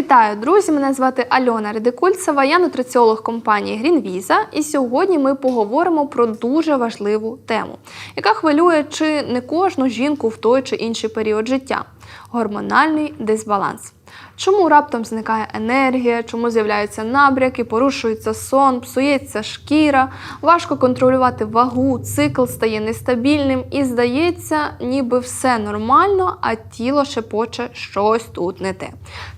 Вітаю, друзі! Мене звати Альона Редикульцева, я нутриціолог компанії GreenVisa. І сьогодні ми поговоримо про дуже важливу тему, яка хвилює чи не кожну жінку в той чи інший період життя гормональний дисбаланс. Чому раптом зникає енергія, чому з'являються набряки, порушується сон, псується шкіра, важко контролювати вагу, цикл стає нестабільним і здається, ніби все нормально, а тіло шепоче щось тут не те.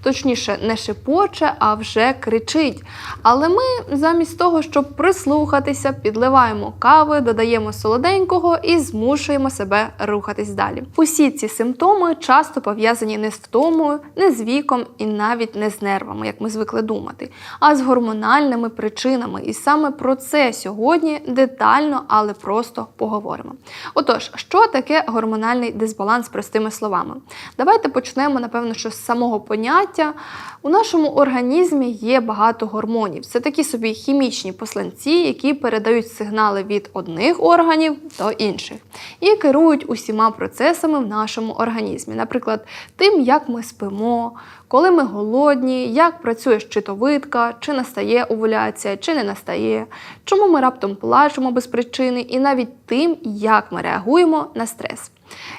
Точніше, не шепоче, а вже кричить. Але ми замість того, щоб прислухатися, підливаємо кави, додаємо солоденького і змушуємо себе рухатись далі. Усі ці симптоми часто пов'язані не з втомою, не з віком і навіть не з нервами, як ми звикли думати, а з гормональними причинами. І саме про це сьогодні детально, але просто поговоримо. Отож, що таке гормональний дисбаланс простими словами? Давайте почнемо, напевно, що з самого поняття. У нашому організмі є багато гормонів. Це такі собі хімічні посланці, які передають сигнали від одних органів до інших і керують усіма процесами в нашому організмі. Наприклад, тим, як ми спимо, коли ми голодні, як працює щитовидка, чи настає овуляція, чи не настає, чому ми раптом плачемо без причини, і навіть тим, як ми реагуємо на стрес.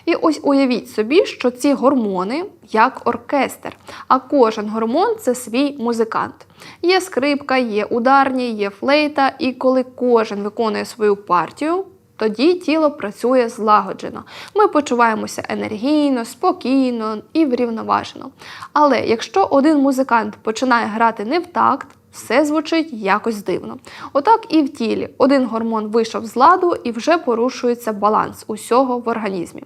І ось уявіть собі, що ці гормони як оркестр, а кожен гормон це свій музикант. Є скрипка, є ударні, є флейта, і коли кожен виконує свою партію, тоді тіло працює злагоджено. Ми почуваємося енергійно, спокійно і врівноважено. Але якщо один музикант починає грати не в такт, все звучить якось дивно. Отак і в тілі один гормон вийшов з ладу і вже порушується баланс усього в організмі.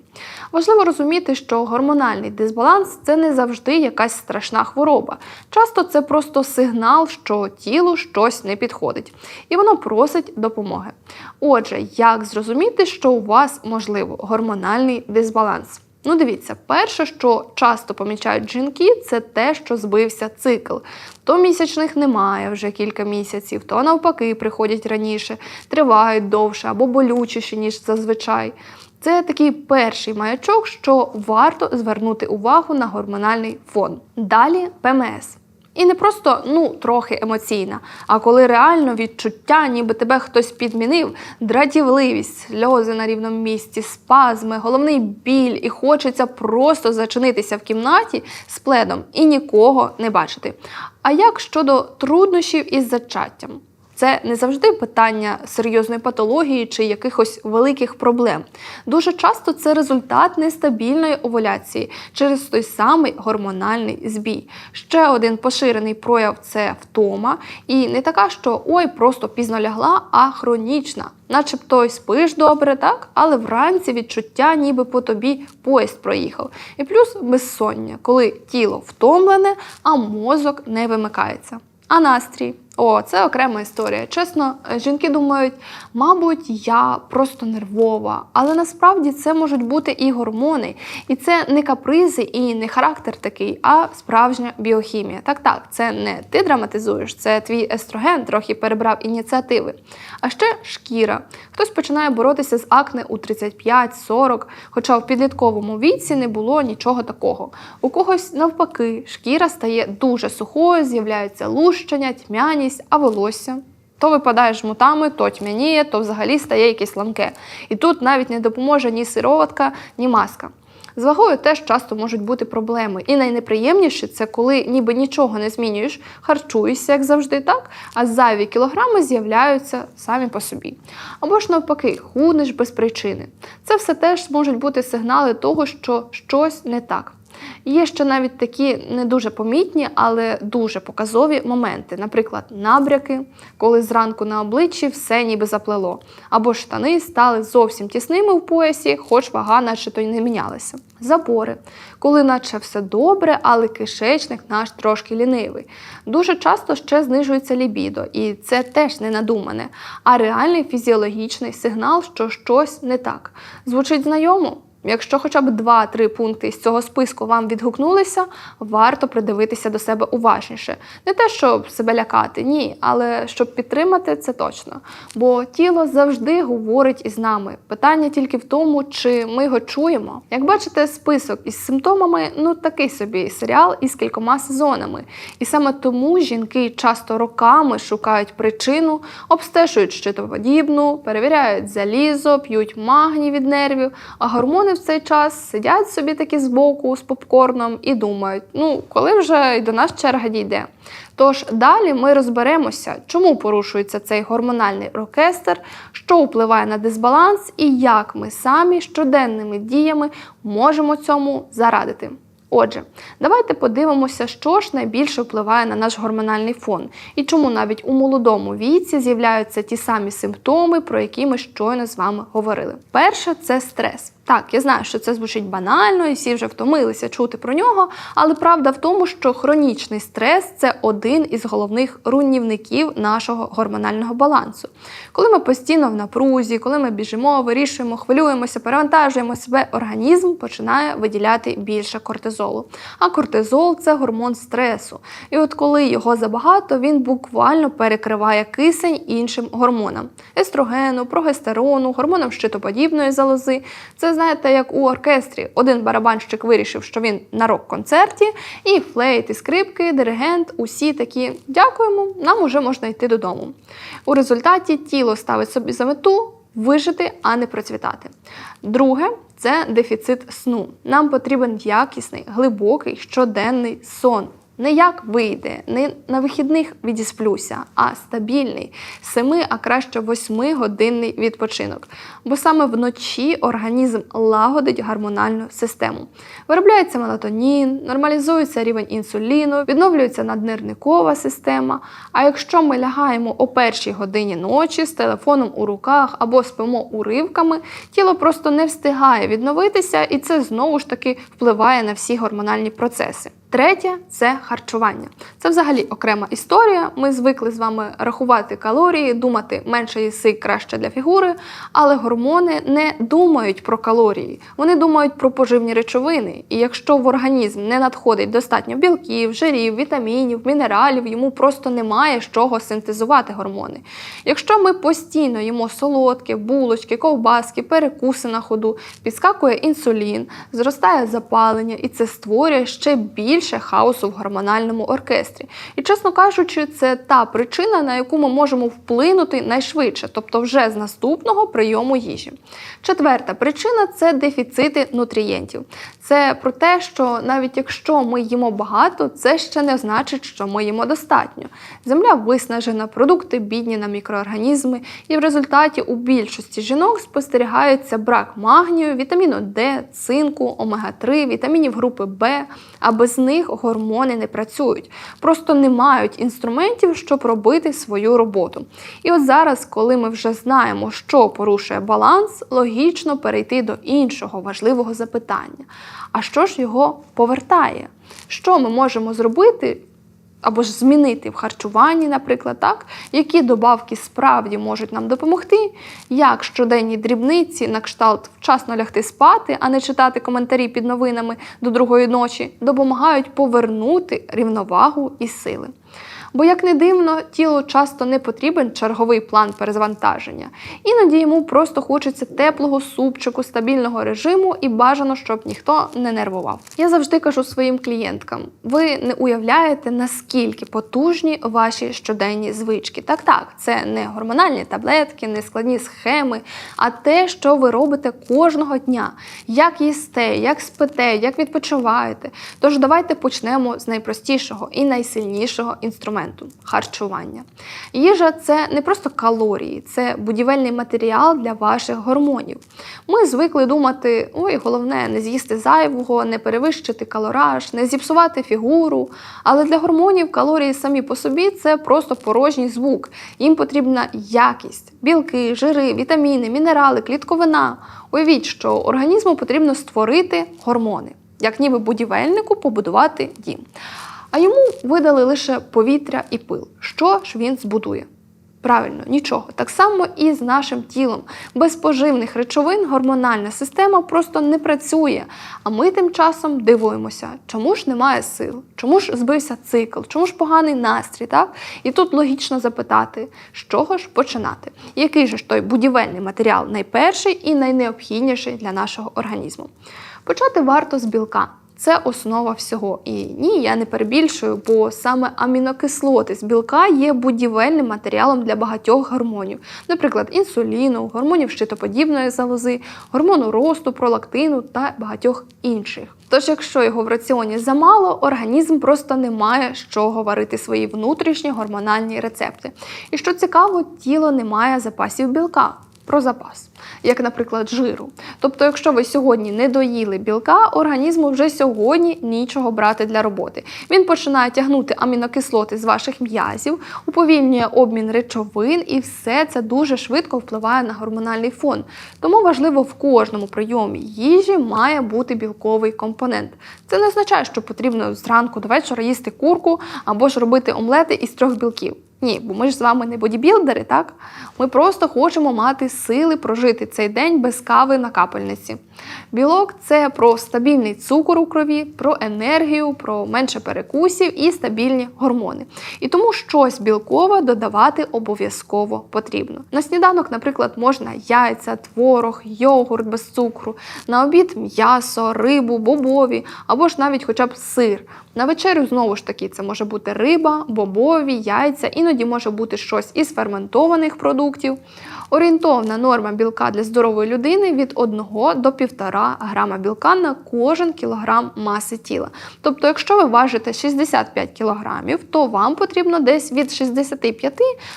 Важливо розуміти, що гормональний дисбаланс це не завжди якась страшна хвороба. Часто це просто сигнал, що тілу щось не підходить, і воно просить допомоги. Отже, як зрозуміти, що у вас можливо гормональний дисбаланс? Ну, дивіться, перше, що часто помічають жінки, це те, що збився цикл. То місячних немає вже кілька місяців, то навпаки приходять раніше, тривають довше або болючіші, ніж зазвичай. Це такий перший маячок, що варто звернути увагу на гормональний фон. Далі ПМС. І не просто ну трохи емоційна, а коли реально відчуття, ніби тебе хтось підмінив, дратівливість, сльози на рівному місці, спазми, головний біль, і хочеться просто зачинитися в кімнаті з пледом і нікого не бачити. А як щодо труднощів із зачаттям? Це не завжди питання серйозної патології чи якихось великих проблем. Дуже часто це результат нестабільної овуляції через той самий гормональний збій. Ще один поширений прояв це втома, і не така, що ой, просто пізно лягла, а хронічна. Начебто й спиш добре, так? але вранці відчуття, ніби по тобі поїзд проїхав. І плюс безсоння, коли тіло втомлене, а мозок не вимикається. А настрій. О, це окрема історія. Чесно, жінки думають, мабуть, я просто нервова, але насправді це можуть бути і гормони, і це не капризи, і не характер такий, а справжня біохімія. Так, так, це не ти драматизуєш, це твій естроген трохи перебрав ініціативи. А ще шкіра. Хтось починає боротися з акне у 35-40, хоча в підлітковому віці не було нічого такого. У когось навпаки, шкіра стає дуже сухою, з'являються лущення, тьмяність, а волосся. То випадає жмутами, то тьмяніє, то взагалі стає якесь ламке. І тут навіть не допоможе ні сироватка, ні маска. З вагою теж часто можуть бути проблеми. І найнеприємніше це коли ніби нічого не змінюєш, харчуєшся, як завжди, так, а зайві кілограми з'являються самі по собі. Або ж навпаки, худнеш без причини. Це все теж можуть бути сигнали того, що щось не так. Є ще навіть такі не дуже помітні, але дуже показові моменти. Наприклад, набряки, коли зранку на обличчі все ніби заплело, або штани стали зовсім тісними в поясі, хоч вага, наче то й не мінялася. Запори, коли наче все добре, але кишечник наш трошки лінивий. Дуже часто ще знижується лібідо, і це теж не надумане, а реальний фізіологічний сигнал, що щось не так. Звучить знайомо? Якщо хоча б 2-3 пункти з цього списку вам відгукнулися, варто придивитися до себе уважніше. Не те, щоб себе лякати, ні, але щоб підтримати це точно. Бо тіло завжди говорить із нами. Питання тільки в тому, чи ми його чуємо. Як бачите, список із симптомами ну такий собі серіал із кількома сезонами. І саме тому жінки часто роками шукають причину, обстежують щитоподібну, перевіряють залізо, п'ють магній від нервів, а гормони в цей час сидять собі такі збоку з попкорном і думають: ну коли вже й до нас черга дійде. Тож далі ми розберемося, чому порушується цей гормональний оркестр, що впливає на дисбаланс і як ми самі щоденними діями можемо цьому зарадити. Отже, давайте подивимося, що ж найбільше впливає на наш гормональний фон і чому навіть у молодому віці з'являються ті самі симптоми, про які ми щойно з вами говорили. Перше це стрес. Так, я знаю, що це звучить банально, і всі вже втомилися чути про нього, але правда в тому, що хронічний стрес це один із головних руйнівників нашого гормонального балансу. Коли ми постійно в напрузі, коли ми біжимо, вирішуємо, хвилюємося, перевантажуємо себе, організм починає виділяти більше кортизолу. А кортизол це гормон стресу. І от коли його забагато, він буквально перекриває кисень іншим гормонам: естрогену, прогестерону, гормонам щитоподібної залози. Це знаєте, як у оркестрі один барабанщик вирішив, що він на рок-концерті, і флейт, і скрипки, диригент, усі такі дякуємо, нам уже можна йти додому. У результаті тіло ставить собі за мету вижити, а не процвітати. Друге це дефіцит сну. Нам потрібен якісний, глибокий щоденний сон. Не як вийде, не на вихідних відісплюся, а стабільний 7, а краще 8 годинний відпочинок. Бо саме вночі організм лагодить гормональну систему. Виробляється мелатонін, нормалізується рівень інсуліну, відновлюється наднирникова система. А якщо ми лягаємо о першій годині ночі з телефоном у руках або спимо уривками, тіло просто не встигає відновитися, і це знову ж таки впливає на всі гормональні процеси. Третє це харчування. Це взагалі окрема історія. Ми звикли з вами рахувати калорії, думати менше їси краще для фігури, але гормони не думають про калорії, вони думають про поживні речовини. І якщо в організм не надходить достатньо білків, жирів, вітамінів, мінералів, йому просто немає з чого синтезувати гормони. Якщо ми постійно їмо солодкі, булочки, ковбаски, перекуси на ходу, підскакує інсулін, зростає запалення, і це створює ще більше хаосу в гормональному оркестрі. І, чесно кажучи, це та причина, на яку ми можемо вплинути найшвидше, тобто вже з наступного прийому їжі. Четверта причина це дефіцити нутрієнтів. Це про те, що навіть якщо ми їмо багато, це ще не значить, що ми їмо достатньо. Земля виснажена, продукти бідні на мікроорганізми, і в результаті у більшості жінок спостерігається брак магнію, вітаміну Д, цинку, омега-3, вітамінів групи Б, а без них гормони не працюють, просто не мають інструментів, щоб робити свою роботу. І от зараз, коли ми вже знаємо, що порушує баланс, логічно перейти до іншого важливого запитання. А що ж його повертає? Що ми можемо зробити? Або ж змінити в харчуванні, наприклад, так, які добавки справді можуть нам допомогти, як щоденні дрібниці на кшталт вчасно лягти спати, а не читати коментарі під новинами до другої ночі, допомагають повернути рівновагу і сили. Бо, як не дивно, тілу часто не потрібен черговий план перезвантаження. Іноді йому просто хочеться теплого супчику, стабільного режиму і бажано, щоб ніхто не нервував. Я завжди кажу своїм клієнткам: ви не уявляєте, наскільки потужні ваші щоденні звички. Так, так, це не гормональні таблетки, не складні схеми, а те, що ви робите кожного дня, як їсте, як спите, як відпочиваєте. Тож давайте почнемо з найпростішого і найсильнішого інструменту харчування. Їжа це не просто калорії, це будівельний матеріал для ваших гормонів. Ми звикли думати: ой, головне не з'їсти зайвого, не перевищити калораж, не зіпсувати фігуру. Але для гормонів калорії самі по собі це просто порожній звук. Їм потрібна якість, білки, жири, вітаміни, мінерали, клітковина. Уявіть, що організму потрібно створити гормони, як ніби будівельнику побудувати дім. А йому видали лише повітря і пил. Що ж він збудує? Правильно, нічого. Так само і з нашим тілом. Без поживних речовин гормональна система просто не працює. А ми тим часом дивуємося, чому ж немає сил, чому ж збився цикл, чому ж поганий настрій, так? І тут логічно запитати, з чого ж починати? Який же ж той будівельний матеріал найперший і найнеобхідніший для нашого організму? Почати варто з білка. Це основа всього. І ні, я не перебільшую, бо саме амінокислоти з білка є будівельним матеріалом для багатьох гормонів, наприклад, інсуліну, гормонів щитоподібної залози, гормону росту, пролактину та багатьох інших. Тож, якщо його в раціоні замало, організм просто не має з чого варити свої внутрішні гормональні рецепти. І що цікаво, тіло не має запасів білка. Про запас, як, наприклад, жиру. Тобто, якщо ви сьогодні не доїли білка, організму вже сьогодні нічого брати для роботи. Він починає тягнути амінокислоти з ваших м'язів, уповільнює обмін речовин, і все це дуже швидко впливає на гормональний фон. Тому важливо в кожному прийомі їжі має бути білковий компонент. Це не означає, що потрібно зранку до вечора їсти курку або ж робити омлети із трьох білків. Ні, бо ми ж з вами не бодібілдери, так? Ми просто хочемо мати сили прожити цей день без кави на капельниці. Білок це про стабільний цукор у крові, про енергію, про менше перекусів і стабільні гормони. І тому щось білкове додавати обов'язково потрібно. На сніданок, наприклад, можна яйця, творог, йогурт без цукру, на обід м'ясо, рибу, бобові або ж навіть хоча б сир. На вечерю знову ж таки це може бути риба, бобові, яйця, іноді може бути щось із ферментованих продуктів. Орієнтовна норма білка для здорової людини від 1 до 1,5 грама білка на кожен кілограм маси тіла. Тобто, якщо ви важите 65 кілограмів, то вам потрібно десь від 65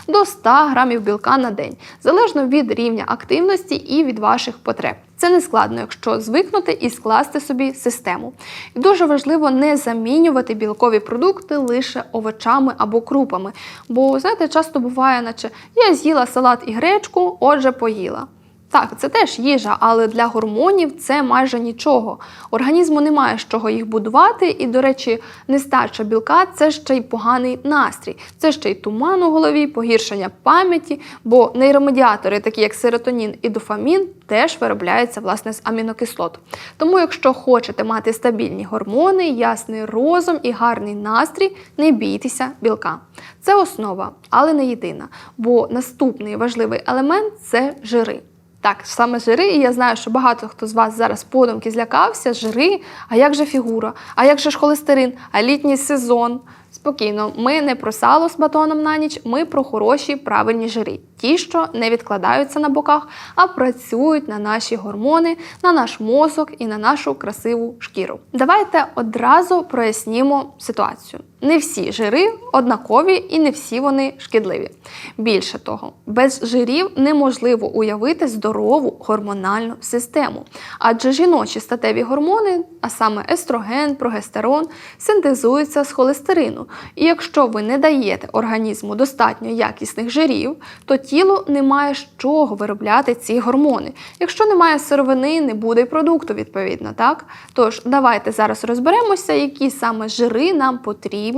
до 100 грамів білка на день, залежно від рівня активності і від ваших потреб. Це не складно, якщо звикнути і скласти собі систему. І дуже важливо не замінювати білкові продукти лише овочами або крупами. Бо, знаєте, часто буває, наче я з'їла салат і гречку, отже, поїла. Так, це теж їжа, але для гормонів це майже нічого. Організму немає з чого їх будувати, і, до речі, нестача білка це ще й поганий настрій, це ще й туман у голові, погіршення пам'яті, бо нейромедіатори, такі як серотонін і дофамін, теж виробляються власне з амінокислот. Тому, якщо хочете мати стабільні гормони, ясний розум і гарний настрій, не бійтеся білка. Це основа, але не єдина. Бо наступний важливий елемент це жири. Так, саме жири, і я знаю, що багато хто з вас зараз подумки злякався, жири, а як же фігура, а як же ж холестерин, а літній сезон. Спокійно, ми не про сало з батоном на ніч, ми про хороші правильні жири. Ті, що не відкладаються на боках, а працюють на наші гормони, на наш мозок і на нашу красиву шкіру. Давайте одразу прояснімо ситуацію. Не всі жири однакові і не всі вони шкідливі. Більше того, без жирів неможливо уявити здорову гормональну систему, адже жіночі статеві гормони, а саме естроген, прогестерон, синтезуються з холестерину. І якщо ви не даєте організму достатньо якісних жирів, то тіло не має з чого виробляти ці гормони. Якщо немає сировини, не буде й продукту, відповідно, так? Тож давайте зараз розберемося, які саме жири нам потрібні,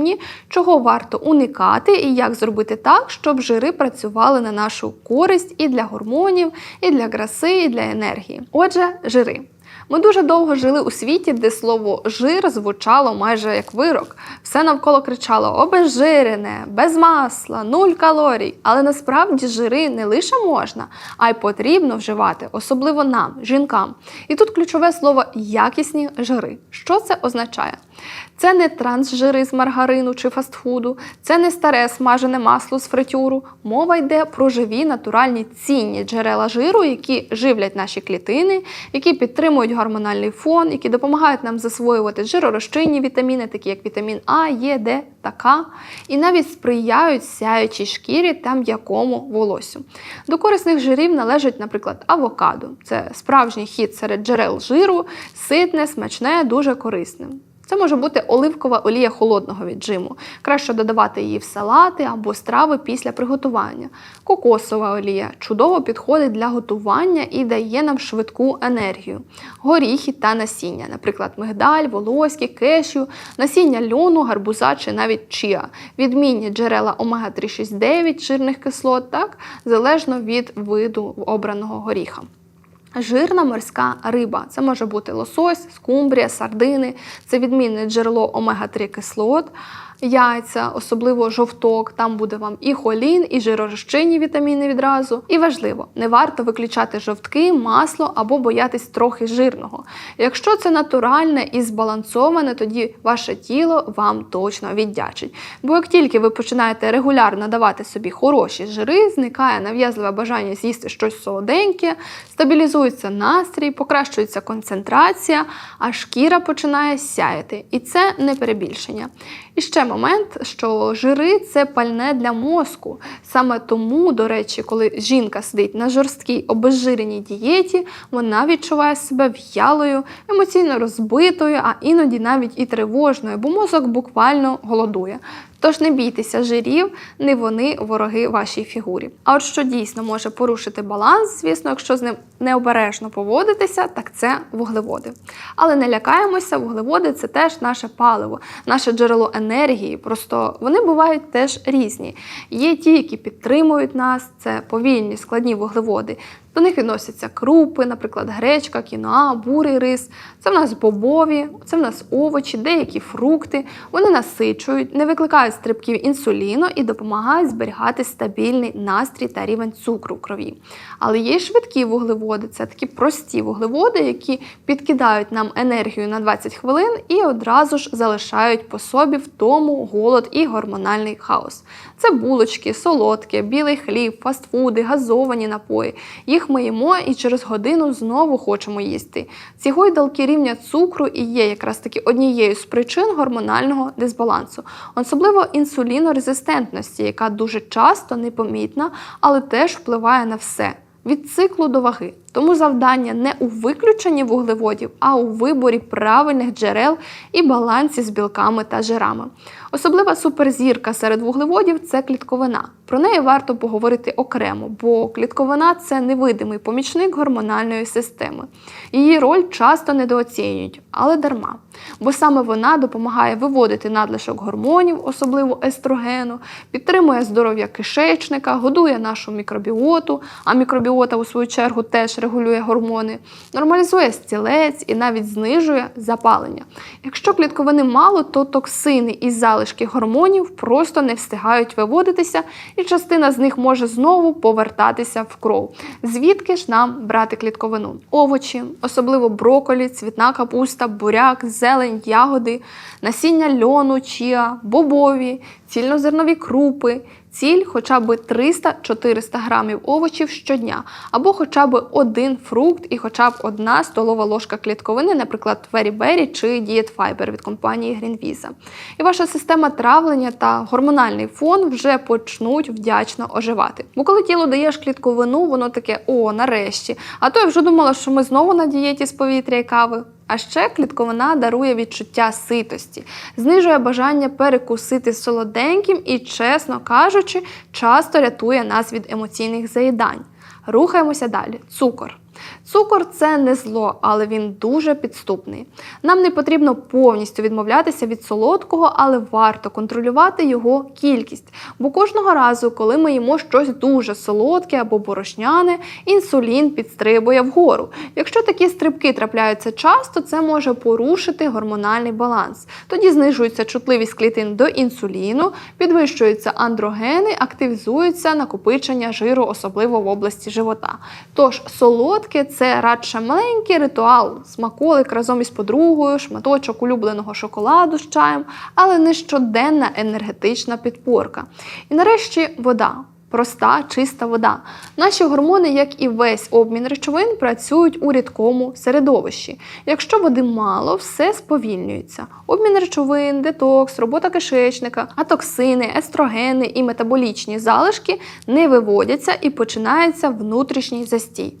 чого варто уникати і як зробити так, щоб жири працювали на нашу користь і для гормонів, і для краси, і для енергії. Отже, жири. Ми дуже довго жили у світі, де слово жир звучало майже як вирок. Все навколо кричало обезжирене, без масла, нуль калорій. Але насправді жири не лише можна, а й потрібно вживати, особливо нам, жінкам. І тут ключове слово якісні жири. Що це означає? Це не трансжири з маргарину чи фастфуду, це не старе смажене масло з фритюру. Мова йде про живі натуральні цінні джерела жиру, які живлять наші клітини, які підтримують гормональний фон, які допомагають нам засвоювати жиророзчинні вітаміни, такі як вітамін А, Е, Д та К, і навіть сприяють сяючій шкірі та м'якому волосю. До корисних жирів належать, наприклад, авокадо. Це справжній хід серед джерел жиру, ситне, смачне, дуже корисне. Це може бути оливкова олія холодного віджиму. Краще додавати її в салати або страви після приготування. Кокосова олія чудово підходить для готування і дає нам швидку енергію. Горіхи та насіння, наприклад, мигдаль, волоські, кешю, насіння льону, гарбуза чи навіть чіа. Відмінні джерела омега-369 жирних кислот, так, залежно від виду обраного горіха. Жирна морська риба. Це може бути лосось, скумбрія, сардини. Це відмінне джерело омега-3 кислот, яйця, особливо жовток. Там буде вам і холін, і жиророзчинні вітаміни відразу. І важливо, не варто виключати жовтки, масло або боятись трохи жирного. Якщо це натуральне і збалансоване, тоді ваше тіло вам точно віддячить. Бо як тільки ви починаєте регулярно давати собі хороші жири, зникає нав'язливе бажання з'їсти щось солоденьке, стабілізується настрій, покращується концентрація, а шкіра починає сяяти. І це не перебільшення. І ще момент, що жири це пальне для мозку. Саме тому, до речі, коли жінка сидить на жорсткій обезжиреній дієті, вона відчуває себе в'ялою, емоційно розбитою, а іноді навіть і тривожною, бо мозок буквально голодує. Тож не бійтеся жирів, не вони вороги вашій фігурі. А от що дійсно може порушити баланс, звісно, якщо з ним необережно поводитися, так це вуглеводи. Але не лякаємося, вуглеводи це теж наше паливо, наше джерело енергії. Просто вони бувають теж різні. Є ті, які підтримують нас, це повільні складні вуглеводи. До них відносяться крупи, наприклад, гречка, кіноа, бурий рис. Це в нас бобові, це в нас овочі, деякі фрукти. Вони насичують, не викликають стрибків інсуліну і допомагають зберігати стабільний настрій та рівень цукру в крові. Але є швидкі вуглеводи, це такі прості вуглеводи, які підкидають нам енергію на 20 хвилин і одразу ж залишають по собі втому, голод і гормональний хаос. Це булочки, солодке, білий хліб, фастфуди, газовані напої. Їх ми їмо і через годину знову хочемо їсти. Ці гойдалки рівня цукру і є якраз таки однією з причин гормонального дисбалансу, особливо інсулінорезистентності, яка дуже часто непомітна, але теж впливає на все. Від циклу до ваги. Тому завдання не у виключенні вуглеводів, а у виборі правильних джерел і балансі з білками та жирами. Особлива суперзірка серед вуглеводів це клітковина. Про неї варто поговорити окремо, бо клітковина це невидимий помічник гормональної системи. Її роль часто недооцінюють, але дарма. Бо саме вона допомагає виводити надлишок гормонів, особливо естрогену, підтримує здоров'я кишечника, годує нашу мікробіоту, а мікробіота, у свою чергу, теж регулює гормони, нормалізує стілець і навіть знижує запалення. Якщо клітковини мало, то токсини і залишки гормонів просто не встигають виводитися, і частина з них може знову повертатися в кров. Звідки ж нам брати клітковину? Овочі, особливо броколі, цвітна капуста, буряк, зелень, ягоди, насіння льону, чія, бобові, цільнозернові крупи. Ціль хоча б 300-400 грамів овочів щодня, або хоча б один фрукт і хоча б одна столова ложка клітковини, наприклад, Very чи Diet Fiber від компанії Greenvisa. І ваша система травлення та гормональний фон вже почнуть вдячно оживати. Бо коли тіло даєш клітковину, воно таке о, нарешті. А то я вже думала, що ми знову на дієті з повітря і кави. А ще клітковина дарує відчуття ситості, знижує бажання перекусити солоденьким і, чесно кажучи, часто рятує нас від емоційних заїдань. Рухаємося далі. Цукор. Цукор це не зло, але він дуже підступний. Нам не потрібно повністю відмовлятися від солодкого, але варто контролювати його кількість. Бо кожного разу, коли ми їмо щось дуже солодке або борошняне, інсулін підстрибує вгору. Якщо такі стрибки трапляються часто, це може порушити гормональний баланс. Тоді знижується чутливість клітин до інсуліну, підвищуються андрогени, активізується накопичення жиру, особливо в області живота. Тож солодке це радше маленький ритуал, смаколик разом із подругою, шматочок улюбленого шоколаду з чаєм, але не щоденна енергетична підпорка. І нарешті вода. Проста, чиста вода. Наші гормони, як і весь обмін речовин, працюють у рідкому середовищі. Якщо води мало, все сповільнюється. Обмін речовин, детокс, робота кишечника, а токсини, естрогени і метаболічні залишки не виводяться і починається внутрішній застій.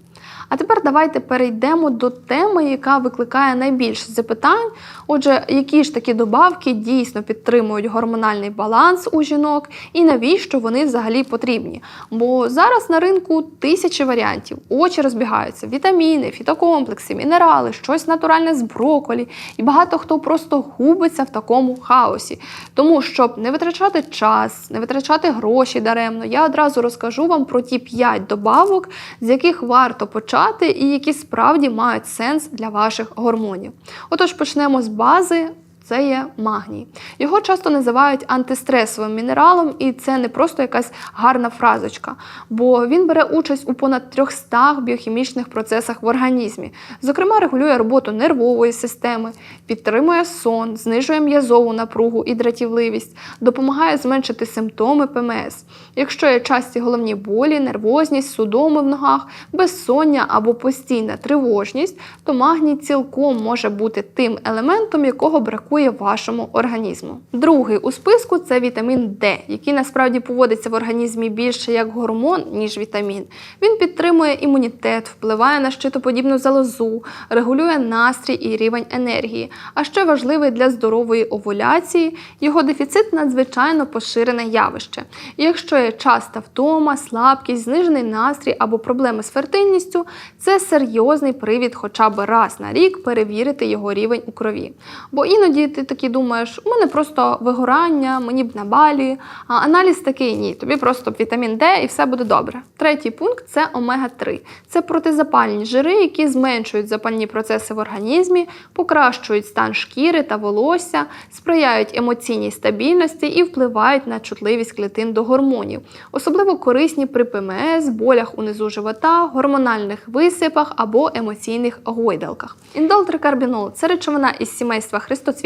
А тепер давайте перейдемо до теми, яка викликає найбільше запитань. Отже, які ж такі добавки дійсно підтримують гормональний баланс у жінок і навіщо вони взагалі потрібні? Бо зараз на ринку тисячі варіантів, очі розбігаються, вітаміни, фітокомплекси, мінерали, щось натуральне з броколі, і багато хто просто губиться в такому хаосі. Тому, щоб не витрачати час, не витрачати гроші даремно, я одразу розкажу вам про ті 5 добавок, з яких варто почати і які справді мають сенс для ваших гормонів. Отож, почнемо з бази. Це є магній. Його часто називають антистресовим мінералом, і це не просто якась гарна фразочка, бо він бере участь у понад 300 біохімічних процесах в організмі. Зокрема, регулює роботу нервової системи, підтримує сон, знижує м'язову напругу і дратівливість, допомагає зменшити симптоми ПМС. Якщо є часті головні болі, нервозність, судоми в ногах, безсоння або постійна тривожність, то магній цілком може бути тим елементом, якого бракує вашому організму. Другий у списку це вітамін Д, який насправді поводиться в організмі більше як гормон, ніж вітамін. Він підтримує імунітет, впливає на щитоподібну залозу, регулює настрій і рівень енергії. А ще важливий для здорової овуляції, його дефіцит надзвичайно поширене явище. Якщо є часта втома, слабкість, знижений настрій або проблеми з фертильністю, це серйозний привід хоча б раз на рік перевірити його рівень у крові. Бо іноді ти таки думаєш, у мене просто вигорання, мені б на балі. А аналіз такий ні, тобі просто вітамін Д і все буде добре. Третій пункт це омега-3. Це протизапальні жири, які зменшують запальні процеси в організмі, покращують стан шкіри та волосся, сприяють емоційній стабільності і впливають на чутливість клітин до гормонів. Особливо корисні при ПМС, болях унизу живота, гормональних висипах або емоційних гойдалках. Індолтрикарбінол це речовина із сімейства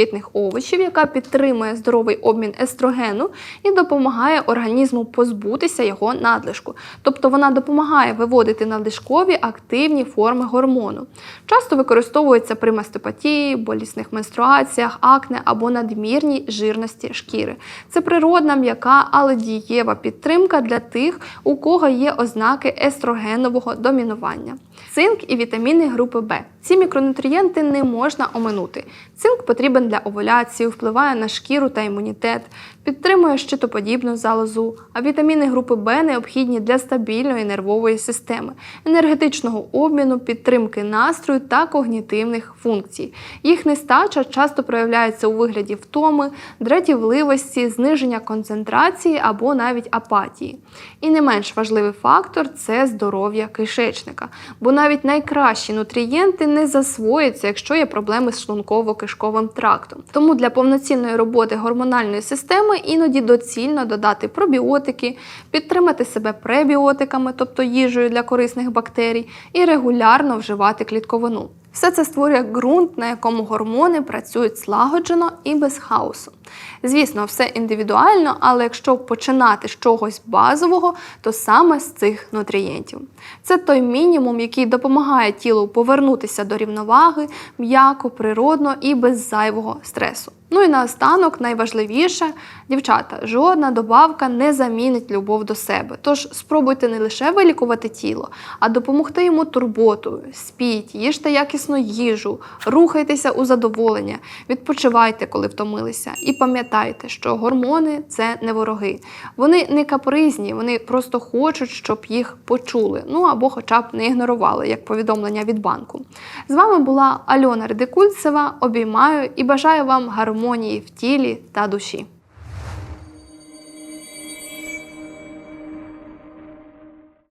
хрестоцвітних овочів, яка підтримує здоровий обмін естрогену і допомагає організму позбутися його надлишку. Тобто вона допомагає виводити надлишкові активні форми гормону. Часто використовується при мастопатії, болісних менструаціях, акне або надмірній жирності шкіри. Це природна, м'яка, але дієва підтримка для тих, у кого є ознаки естрогенового домінування. Цинк і вітаміни групи Б. Ці мікронутрієнти не можна оминути. Цинк потрібен для овуляції, впливає на шкіру та імунітет, підтримує щитоподібну залозу, а вітаміни групи Б необхідні для стабільної нервової системи, енергетичного обміну, підтримки настрою та когнітивних функцій. Їх нестача часто проявляється у вигляді втоми, дратівливості, зниження концентрації або навіть апатії. І не менш важливий фактор це здоров'я кишечника, бо навіть найкращі нутрієнти не засвоюються, якщо є проблеми з шлунково-кишковим трактом. Тому для повноцінної роботи гормональної системи іноді доцільно додати пробіотики, підтримати себе пребіотиками, тобто їжею для корисних бактерій, і регулярно вживати клітковину. Все це створює ґрунт, на якому гормони працюють злагоджено і без хаосу. Звісно, все індивідуально, але якщо починати з чогось базового, то саме з цих нутрієнтів. Це той мінімум, який допомагає тілу повернутися до рівноваги м'яко, природно і без зайвого стресу. Ну і наостанок, найважливіше, дівчата, жодна добавка не замінить любов до себе. Тож спробуйте не лише вилікувати тіло, а допомогти йому турботою. Спіть, їжте якісну їжу, рухайтеся у задоволення, відпочивайте, коли втомилися. І пам'ятайте, що гормони це не вороги. Вони не капризні, вони просто хочуть, щоб їх почули. Ну або хоча б не ігнорували, як повідомлення від банку. З вами була Альона Редикульцева. Обіймаю і бажаю вам гармонії в тілі та душі.